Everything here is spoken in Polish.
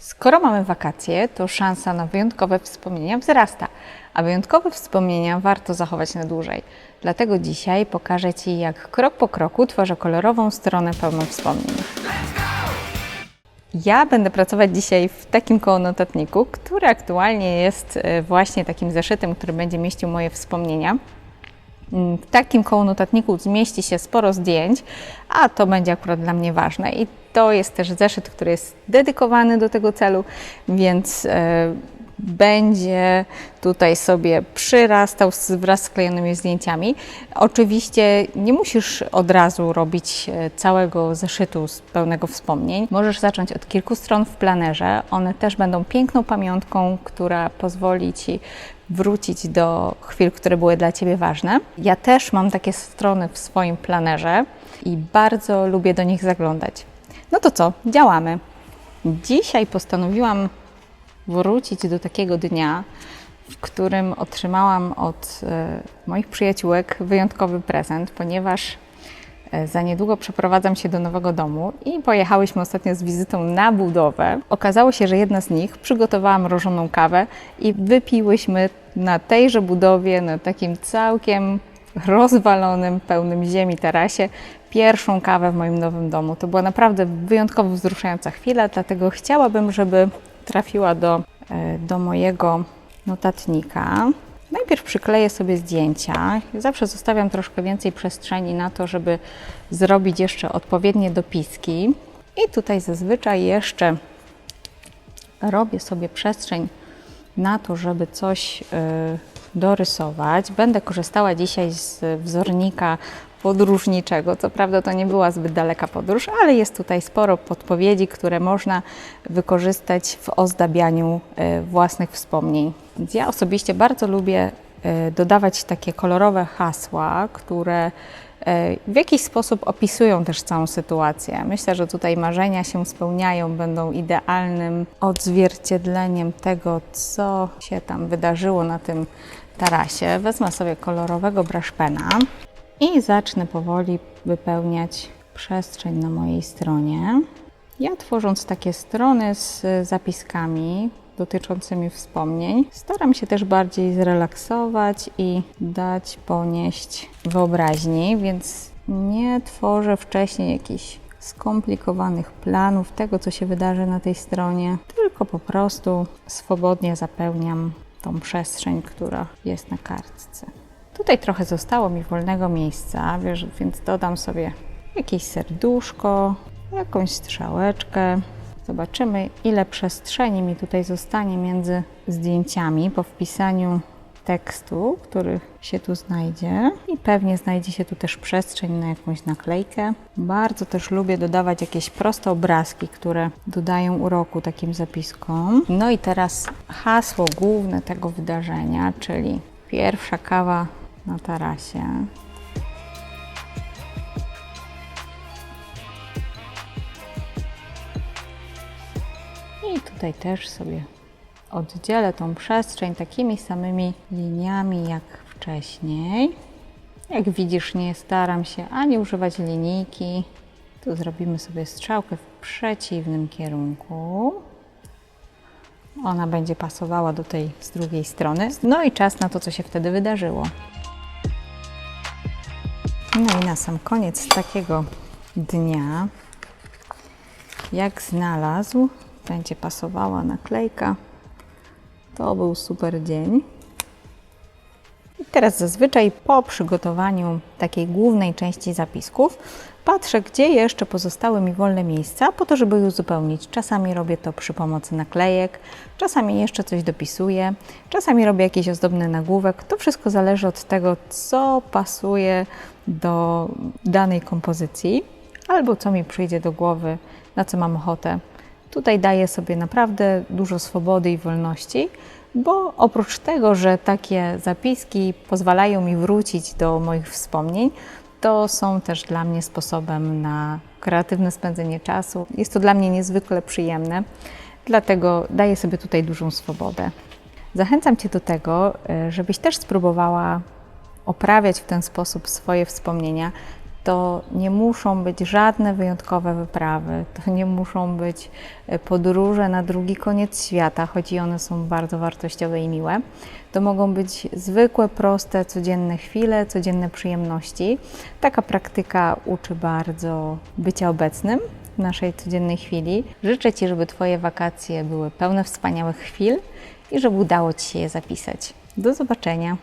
Skoro mamy wakacje, to szansa na wyjątkowe wspomnienia wzrasta, a wyjątkowe wspomnienia warto zachować na dłużej. Dlatego dzisiaj pokażę Ci, jak krok po kroku tworzę kolorową stronę pełną wspomnień. Ja będę pracować dzisiaj w takim koło notatniku, który aktualnie jest e, właśnie takim zeszytem, który będzie mieścił moje wspomnienia. Mm, W takim koło notatniku zmieści się sporo zdjęć, a to będzie akurat dla mnie ważne. I to jest też zeszyt, który jest dedykowany do tego celu, więc e, będzie tutaj sobie przyrastał wraz z sklejonymi zdjęciami. Oczywiście nie musisz od razu robić e, całego zeszytu z pełnego wspomnień. Możesz zacząć od kilku stron w planerze. One też będą piękną pamiątką, która pozwoli Ci wrócić do chwil, które były dla Ciebie ważne. Ja też mam takie strony w swoim planerze i bardzo lubię do nich zaglądać. No to co, działamy. Dzisiaj postanowiłam wrócić do takiego dnia, w którym otrzymałam od e, moich przyjaciółek wyjątkowy prezent, ponieważ e, za niedługo przeprowadzam się do nowego domu i pojechałyśmy ostatnio z wizytą na budowę. Okazało się, że jedna z nich przygotowała mrożoną kawę i wypiłyśmy na tejże budowie, na takim całkiem rozwalonym, pełnym ziemi tarasie, pierwszą kawę w moim nowym domu. To była naprawdę wyjątkowo wzruszająca chwila, dlatego chciałabym, żeby trafiła do, e, do mojego notatnika. Najpierw przykleję sobie zdjęcia. Zawsze zostawiam troszkę więcej przestrzeni na to, żeby zrobić jeszcze odpowiednie dopiski. I tutaj zazwyczaj jeszcze robię sobie przestrzeń na to, żeby coś y, dorysować. Będę korzystała dzisiaj z wzornika podróżniczego. Co prawda to nie była zbyt daleka podróż, ale jest tutaj sporo podpowiedzi, które można wykorzystać w ozdabianiu y, własnych wspomnień. Ja osobiście bardzo lubię y, dodawać takie kolorowe hasła, które e, w jakiś sposób opisują też całą sytuację. Myślę, że tutaj marzenia się spełniają, będą idealnym odzwierciedleniem tego, co się tam wydarzyło na tym tarasie. Wezmę sobie kolorowego brushpena i zacznę powoli wypełniać przestrzeń na mojej stronie. Ja tworząc takie strony z zapiskami dotyczącymi wspomnień, staram się też bardziej zrelaksować i dać ponieść wyobraźni, więc nie tworzę wcześniej jakichś skomplikowanych planów tego, co się wydarzy na tej stronie, tylko po prostu swobodnie zapełniam tą przestrzeń, która jest na kartce. Tutaj trochę zostało mi wolnego miejsca, wiesz, więc dodam sobie jakieś serduszko, jakąś strzałeczkę. Zobaczymy, ile przestrzeni mi tutaj zostanie między zdjęciami po wpisaniu tekstu, który się tu znajdzie. I pewnie znajdzie się tu też przestrzeń na jakąś naklejkę. Bardzo też lubię dodawać jakieś proste obrazki, które dodają uroku takim zapiskom. No i teraz hasło główne tego wydarzenia, czyli pierwsza kawa na tarasie. I tutaj też sobie oddzielę tą przestrzeń takimi samymi liniami jak wcześniej. Jak widzisz, nie staram się ani używać linijki. Tu zrobimy sobie strzałkę w przeciwnym kierunku. Ona będzie pasowała do tej z drugiej strony. No i czas na to, co się wtedy wydarzyło. No i na sam koniec takiego dnia, jak znalazł, będzie pasowała naklejka. To był super dzień. I teraz zazwyczaj po przygotowaniu takiej głównej części zapisków patrzę, gdzie jeszcze pozostały mi wolne miejsca, po to, żeby je uzupełnić. Czasami robię to przy pomocy naklejek, czasami jeszcze coś dopisuję, czasami robię jakiś ozdobny nagłówek. To wszystko zależy od tego, co pasuje do danej kompozycji albo co mi przyjdzie do głowy, na co mam ochotę. Tutaj daję sobie naprawdę dużo swobody i wolności, bo oprócz tego, że takie zapiski pozwalają mi wrócić do moich wspomnień, to są też dla mnie sposobem na kreatywne spędzenie czasu. Jest to dla mnie niezwykle przyjemne, dlatego daję sobie tutaj dużą swobodę. Zachęcam Cię do tego, e, żebyś też spróbowała oprawiać w ten sposób swoje wspomnienia. To nie muszą być żadne wyjątkowe wyprawy, to nie muszą być e, podróże na drugi koniec świata, choć i one są bardzo wartościowe i miłe. To mogą być zwykłe, proste, codzienne chwile, codzienne przyjemności. Taka praktyka uczy bardzo bycia obecnym w naszej codziennej chwili. Życzę Ci, żeby Twoje wakacje były pełne wspaniałych chwil i żeby udało Ci się je zapisać. Do zobaczenia.